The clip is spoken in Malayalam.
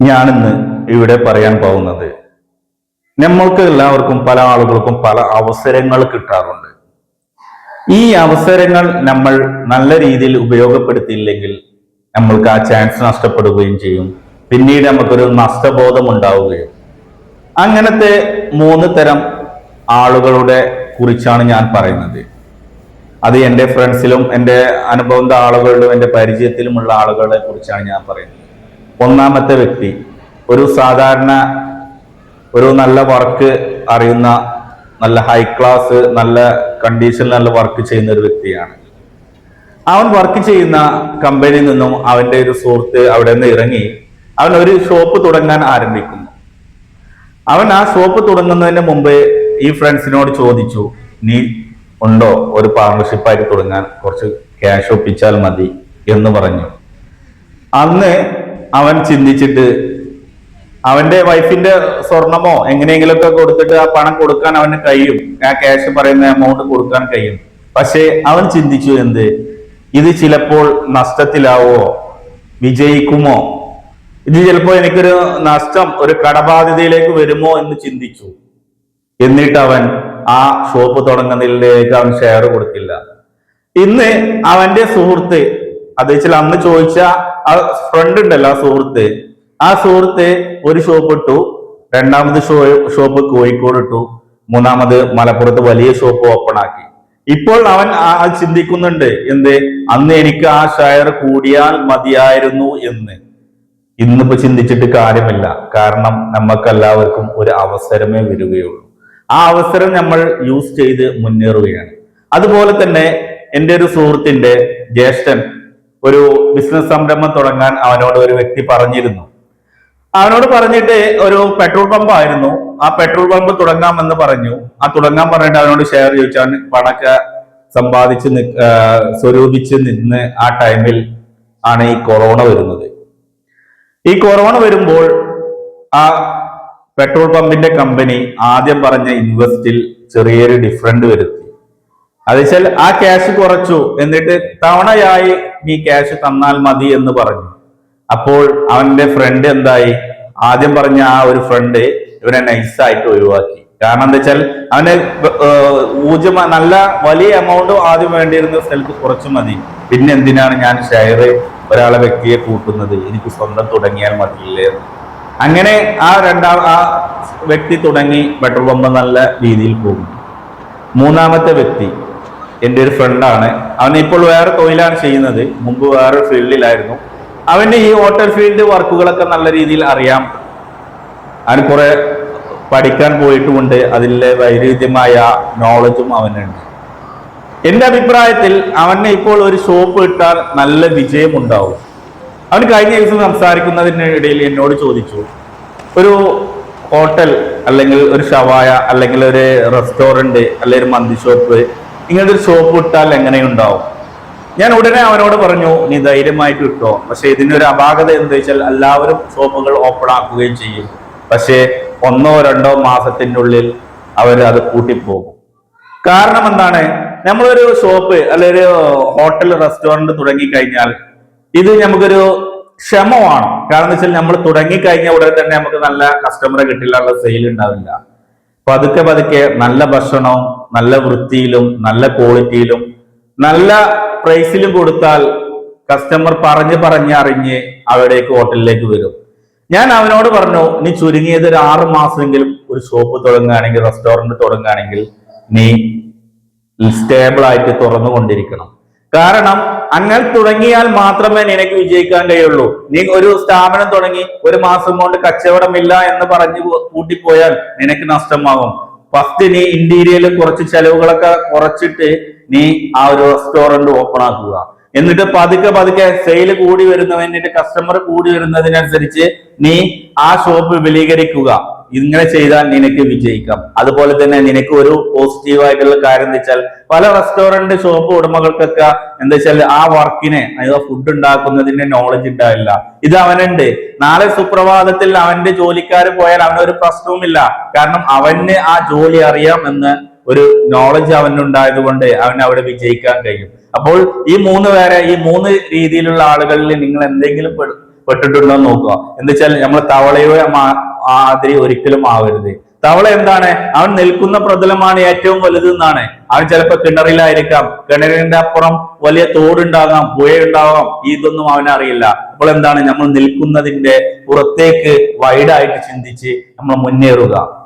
ഞാനിന്ന് ഇവിടെ പറയാൻ പോകുന്നത് നമ്മൾക്ക് എല്ലാവർക്കും പല ആളുകൾക്കും പല അവസരങ്ങൾ കിട്ടാറുണ്ട്. ഈ അവസരങ്ങൾ നമ്മൾ നല്ല രീതിയിൽ ഉപയോഗപ്പെടുത്തിയില്ലെങ്കിൽ നമ്മൾക്ക് ആ ചാൻസ് നഷ്ടപ്പെടുകയും ചെയ്യും. പിന്നീട് നമുക്കൊരു നഷ്ടബോധം ഉണ്ടാവുകയും. അങ്ങനത്തെ മൂന്ന് തരം ആളുകളുടെ കുറിച്ചാണ് ഞാൻ പറയുന്നത്. അത് എന്റെ ഫ്രണ്ട്സിലും എന്റെ അനുഭവം ആളുകളിലും എന്റെ പരിചയത്തിലുമുള്ള ആളുകളെ കുറിച്ചാണ് ഞാൻ പറയുന്നത്. ഒന്നാമത്തെ വ്യക്തി. ഒരു സാധാരണ ഒരു നല്ല വർക്ക് അറിയുന്ന നല്ല ഹൈ ക്ലാസ് നല്ല കണ്ടീഷനിൽ നല്ല വർക്ക് ചെയ്യുന്ന ഒരു വ്യക്തിയാണ്. അവൻ വർക്ക് ചെയ്യുന്ന കമ്പനിയിൽ നിന്നും അവന്റെ ഒരു സുഹൃത്ത് അവിടെ നിന്ന് ഇറങ്ങി അവൻ ഒരു ഷോപ്പ് തുടങ്ങാൻ ആരംഭിക്കുന്നു. അവൻ ആ ഷോപ്പ് തുടങ്ങുന്നതിന് മുമ്പ് ഈ ഫ്രണ്ട്സിനോട് ചോദിച്ചു നീ ഉണ്ടോ? ഒരു പാർട്ണർഷിപ്പായിട്ട് തുടങ്ങാൻ കുറച്ച് ക്യാഷ് ഒപ്പിച്ചാൽ മതി എന്ന് പറഞ്ഞു. അന്ന് അവൻ ചിന്തിച്ചിട്ട് അവന്റെ വൈഫിന്റെ സ്വർണമോ എങ്ങനെയെങ്കിലുമൊക്കെ കൊടുത്തിട്ട് ആ പണം കൊടുക്കാൻ അവന് കഴിയും. ആ ക്യാഷ് പറയുന്ന എമൗണ്ട് കൊടുക്കാൻ കഴിയും. പക്ഷേ അവൻ ചിന്തിച്ചു എന്ത്? ഇത് ചിലപ്പോൾ നഷ്ടത്തിലാവോ? വിജയിക്കുമോ? ഇത് ചിലപ്പോൾ എനിക്കൊരു നഷ്ടം ഒരു കടബാധ്യതയിലേക്ക് വരുമോ എന്ന് ചിന്തിച്ചു. എന്നിട്ട് അവൻ ആ ഷോപ്പ് തുടങ്ങുന്നതിലേക്ക് അവൻ ഷെയർ കൊടുത്തില്ല. ഇന്ന് അവന്റെ സുഹൃത്ത് അത് വെച്ചാൽ അന്ന് ചോദിച്ച ആ ഫ്രണ്ട് ഉണ്ടല്ലോ ആ സുഹൃത്ത്. ആ സുഹൃത്ത് ഒരു ഷോപ്പ് ഇട്ടു. രണ്ടാമത് ഷോ ഷോപ്പ് കോഴിക്കോട് ഇട്ടു. മൂന്നാമത് മലപ്പുറത്ത് വലിയ ഷോപ്പ് ഓപ്പൺ ആക്കി. ഇപ്പോൾ അവൻ ചിന്തിക്കുന്നുണ്ട്. എന്ത്? അന്ന് എനിക്ക് ആ ഷെയർ കൂടിയാൽ മതിയായിരുന്നു എന്ന്. ഇന്നിപ്പോ ചിന്തിച്ചിട്ട് കാര്യമില്ല. കാരണം നമുക്കെല്ലാവർക്കും ഒരു അവസരമേ വരികയുള്ളൂ. ആ അവസരം നമ്മൾ യൂസ് ചെയ്ത് മുന്നേറുകയാണ്. അതുപോലെ തന്നെ എന്റെ ഒരു സുഹൃത്തിന്റെ ജ്യേഷ്ഠൻ ഒരു ബിസിനസ് സംരംഭം തുടങ്ങാൻ അവനോട് ഒരു വ്യക്തി പറഞ്ഞിരുന്നു. അവനോട് പറഞ്ഞിട്ട് ഒരു പെട്രോൾ പമ്പ് ആയിരുന്നു. ആ പെട്രോൾ പമ്പ് തുടങ്ങാമെന്ന് പറഞ്ഞു. ആ തുടങ്ങാൻ പറഞ്ഞിട്ട് അവനോട് ഷെയർ ചോദിച്ചു ചോദിച്ചാൽ പണക്ക സമ്പാദിച്ച് സ്വരൂപിച്ച് നിന്ന് ആ ടൈമിൽ ആണ് ഈ കൊറോണ വരുന്നത്. ഈ കൊറോണ വരുമ്പോൾ ആ പെട്രോൾ പമ്പിന്റെ കമ്പനി ആദ്യം പറഞ്ഞ ഇൻവെസ്റ്റിൽ ചെറിയൊരു ഡിഫറന്റ് വരുത്തി. വെച്ചാൽ ആ ക്യാഷ് കുറച്ചു. എന്നിട്ട് തവണയായി നീ ക്യാഷ് തന്നാൽ മതി എന്ന് പറഞ്ഞു. അപ്പോൾ അവന്റെ ഫ്രണ്ട് എന്തായി? ആദ്യം പറഞ്ഞ ആ ഒരു ഫ്രണ്ട് ഇവനെ നൈസായിട്ട് ഒഴിവാക്കി. കാരണം എന്താ വെച്ചാൽ അവന് ഊജ നല്ല വലിയ എമൗണ്ട് ആദ്യം വേണ്ടിയിരുന്ന സ്ഥലത്ത് കുറച്ച് മതി. പിന്നെ എന്തിനാണ് ഞാൻ ഷെയർ ഒരാളെ വ്യക്തിയെ കൂട്ടുന്നത്? എനിക്ക് സ്വന്തം തുടങ്ങിയാൽ മതിയില്ലേ അങ്ങനെ ആ രണ്ടാം ആ വ്യക്തി തുടങ്ങി പെട്രോൾ പമ്പ് നല്ല രീതിയിൽ പോകും മൂന്നാമത്തെ വ്യക്തി എന്റെ ഒരു ഫ്രണ്ടാണ് അവൻ ഇപ്പോൾ വേറെ തൊഴിലാണ് ചെയ്യുന്നത്. മുമ്പ് വേറൊരു ഫീൽഡിലായിരുന്നു അവന് ഈ ഹോട്ടൽ ഫീൽഡ് വർക്കുകളൊക്കെ നല്ല രീതിയിൽ അറിയാം. അവന് കുറേ പഠിക്കാൻ പോയിട്ടുമുണ്ട് അതിലെ വൈരുദ്ധ്യമായ നോളജും അവനുണ്ട്. എന്റെ അഭിപ്രായത്തിൽ അവന് ഇപ്പോൾ ഒരു ഷോപ്പ് ഇട്ടാൽ നല്ല വിജയം ഉണ്ടാവും അവൻ കഴിഞ്ഞ ദിവസം സംസാരിക്കുന്നതിനിടയിൽ എന്നോട് ചോദിച്ചു ഒരു ഹോട്ടൽ അല്ലെങ്കിൽ ഒരു ഷവായ അല്ലെങ്കിൽ ഒരു റെസ്റ്റോറന്റ് അല്ലെങ്കിൽ ഒരു മന്തി ഷോപ്പ് ഇങ്ങനത്തെ ഒരു ഷോപ്പ് ഇട്ടാൽ എങ്ങനെയുണ്ടാവും ഞാൻ ഉടനെ അവനോട് പറഞ്ഞു നീ ധൈര്യമായിട്ട് ഇട്ടോ. പക്ഷെ ഇതിനൊരു അപാകത എന്താ വെച്ചാൽ എല്ലാവരും ഷോപ്പുകൾ ഓപ്പൺ ആക്കുകയും ചെയ്യും. പക്ഷേ ഒന്നോ രണ്ടോ മാസത്തിന്റെ ഉള്ളിൽ അവർ അത് കൂട്ടിപ്പോകും കാരണം എന്താണ്? നമ്മളൊരു ഷോപ്പ് അല്ലെങ്കിൽ ഒരു ഹോട്ടൽ റെസ്റ്റോറന്റ് തുടങ്ങിക്കഴിഞ്ഞാൽ ഇത് നമുക്കൊരു ക്ഷമമാണ്. കാരണം എന്ന് വെച്ചാൽ നമ്മൾ തുടങ്ങിക്കഴിഞ്ഞാൽ ഉടനെ തന്നെ നമുക്ക് നല്ല കസ്റ്റമറെ കിട്ടില്ല സെയിൽ ഉണ്ടാവില്ല. പതുക്കെ പതുക്കെ നല്ല ഭക്ഷണവും നല്ല വൃത്തിയിലും നല്ല ക്വാളിറ്റിയിലും നല്ല പ്രൈസിലും കൊടുത്താൽ കസ്റ്റമർ പറഞ്ഞ് പറഞ്ഞ് അറിഞ്ഞ് അവിടേക്ക് ഹോട്ടലിലേക്ക് വരും. ഞാൻ അവനോട് പറഞ്ഞു നീ ചുരുങ്ങിയത് ഒരു ആറ് മാസമെങ്കിലും ഒരു ഷോപ്പ് തുടങ്ങുകയാണെങ്കിൽ റെസ്റ്റോറന്റ് തുടങ്ങുകയാണെങ്കിൽ നീ സ്റ്റേബിൾ ആയിട്ട് തുറന്നുകൊണ്ടിരിക്കണം. കാരണം അങ്ങൽ തുടങ്ങിയാൽ മാത്രമേ നിനക്ക് വിജയിക്കാൻ കഴിയുള്ളൂ. നീ ഒരു സ്ഥാപനം തുടങ്ങി ഒരു മാസം കൊണ്ട് കച്ചവടമില്ല എന്ന് പറഞ്ഞു കൂട്ടിപ്പോയാൽ നിനക്ക് നഷ്ടമാകും ഫസ്റ്റ് നീ ഇന്റീരിയൽ കുറച്ച് ചെലവുകളൊക്കെ കുറച്ചിട്ട് നീ ആ ഒരു റെസ്റ്റോറന്റ് ഓപ്പൺ ആക്കുക. എന്നിട്ട് പതുക്കെ പതുക്കെ സെയിൽ കൂടി വരുന്നതിന്റെ കസ്റ്റമർ കൂടി വരുന്നതിനനുസരിച്ച് നീ ആ ഷോപ്പ് വിപുലീകരിക്കുക. ഇങ്ങനെ ചെയ്താൽ നിനക്ക് വിജയിക്കാം. അതുപോലെ തന്നെ നിനക്ക് ഒരു പോസിറ്റീവ് ആയിട്ടുള്ള കാര്യം എന്ന് വെച്ചാൽ പല റെസ്റ്റോറന്റ് ഷോപ്പ് ഉടമകൾക്കൊക്കെ എന്താ വെച്ചാൽ ആ വർക്കിനെ അതായത് ഫുഡ് ഉണ്ടാക്കുന്നതിന്റെ നോളജ് ഉണ്ടാവില്ല. ഇത് അവനുണ്ട്. നാളെ സുപ്രഭാതത്തിൽ അവന്റെ ജോലിക്കാർ പോയാൽ അവനൊരു പ്രശ്നവുമില്ല. കാരണം അവന് ആ ജോലി അറിയാം എന്ന് ഒരു നോളജ് അവനുണ്ടായത് കൊണ്ട് അവൻ അവിടെ വിജയിക്കാൻ കഴിയും. അപ്പോൾ ഈ മൂന്ന് പേരെ ഈ മൂന്ന് രീതിയിലുള്ള ആളുകളിൽ നിങ്ങൾ എന്തെങ്കിലും പെട്ടിട്ടുണ്ടോ എന്ന് നോക്കുക. എന്താ വെച്ചാൽ നമ്മൾ തവളയുടെ മാ- മാതിരി ഒരിക്കലും ആവരുത്. തവള എന്താണ്? അവൻ നിൽക്കുന്ന പ്രതലമാണ് ഏറ്റവും വലുത് എന്നാണ്. അവൻ ചിലപ്പോ കിണറിലായിരിക്കാം. കിണറിന്റെ അപ്പുറം വലിയ തോടുണ്ടാകാം പുഴയുണ്ടാകാം. ഇതൊന്നും അവനറിയില്ല അപ്പോൾ എന്താണ്? നമ്മൾ നിൽക്കുന്നതിന്റെ പുറത്തേക്ക് വൈഡായിട്ട് ചിന്തിച്ച് നമ്മൾ മുന്നേറുക.